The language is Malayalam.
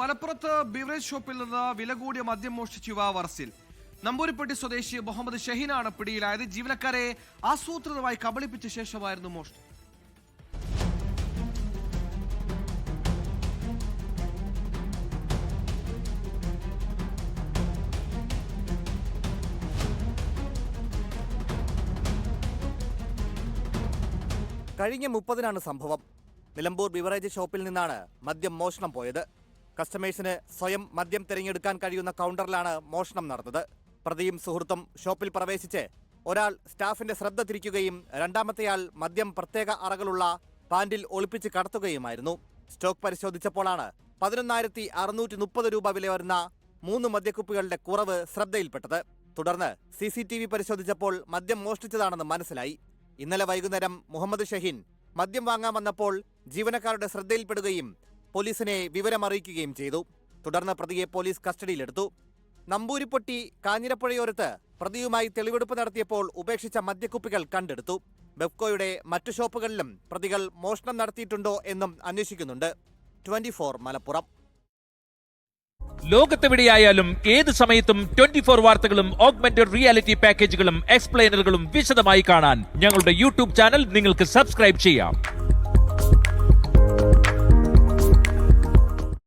മലപ്പുറത്ത് ബീവറേജ് ഷോപ്പിൽ നിന്ന് വില കൂടിയ മദ്യം മോഷ്ടിച്ച യുവാവ് അറസ്റ്റിൽ. നമ്പൂരിപ്പട്ടി സ്വദേശി മുഹമ്മദ് ഷഹീനാണ് പിടിയിലായത്. ജീവനക്കാരെ ആസൂത്രിതമായി കബളിപ്പിച്ച ശേഷമായിരുന്നു മോഷണം കഴിഞ്ഞ മുപ്പതിനാണ് സംഭവം. നിലമ്പൂർ ബിവറേജ് ഷോപ്പിൽ നിന്നാണ് മദ്യം മോഷണം പോയത്. കസ്റ്റമേഴ്സിന് സ്വയം മദ്യം തിരഞ്ഞെടുക്കാൻ കഴിയുന്ന കൗണ്ടറിലാണ് മോഷണം നടന്നത്. പ്രതിയും സുഹൃത്തും ഷോപ്പിൽ പ്രവേശിച്ച് ഒരാൾ സ്റ്റാഫിന്റെ ശ്രദ്ധ തിരിക്കുകയും രണ്ടാമത്തെയാൾ മദ്യം പ്രത്യേക അറകളുള്ള പാൻറിൽ ഒളിപ്പിച്ച് കടത്തുകയുമായിരുന്നു. സ്റ്റോക്ക് പരിശോധിച്ചപ്പോഴാണ് പതിനൊന്നായിരത്തി അറുന്നൂറ്റി മുപ്പത് രൂപ വില വരുന്ന മൂന്ന് മദ്യക്കുപ്പികളുടെ കുറവ് ശ്രദ്ധയിൽപ്പെട്ടത്. തുടർന്ന് സി സി ടി വി പരിശോധിച്ചപ്പോൾ മദ്യം മോഷ്ടിച്ചതാണെന്ന് മനസ്സിലായി. ഇന്നലെ വൈകുന്നേരം മുഹമ്മദ് ഷഹീൻ മദ്യം വാങ്ങാൻ വന്നപ്പോൾ ജീവനക്കാരുടെ ശ്രദ്ധയിൽപ്പെടുകയും പോലീസിനെ വിവരമറിയിക്കുകയും ചെയ്തു. തുടർന്ന് പ്രതിയെ പോലീസ് കസ്റ്റഡിയിലെടുത്തു. നമ്പൂരിപ്പൊട്ടി കാഞ്ഞിരപ്പുഴയോരത്ത് പ്രതിയുമായി തെളിവെടുപ്പ് നടത്തിയപ്പോൾ ഉപേക്ഷിച്ച മദ്യക്കുപ്പികൾ കണ്ടെടുത്തു. ബെഫ്കോയുടെ മറ്റു ഷോപ്പുകളിലും പ്രതികൾ മോഷണം നടത്തിയിട്ടുണ്ടോ എന്നും അന്വേഷിക്കുന്നുണ്ട്. ട്വന്റി മലപ്പുറം. ലോകത്തെവിടെയായാലും ഏത് സമയത്തും ട്വന്റി ഫോർ വാർത്തകളും ഓഗ്മെന്റഡ് റിയാലിറ്റി പാക്കേജുകളും എക്സ്പ്ലെയിനറുകളും വിശദമായി കാണാൻ ഞങ്ങളുടെ യൂട്യൂബ് ചാനൽ നിങ്ങൾക്ക് സബ്സ്ക്രൈബ് ചെയ്യാം.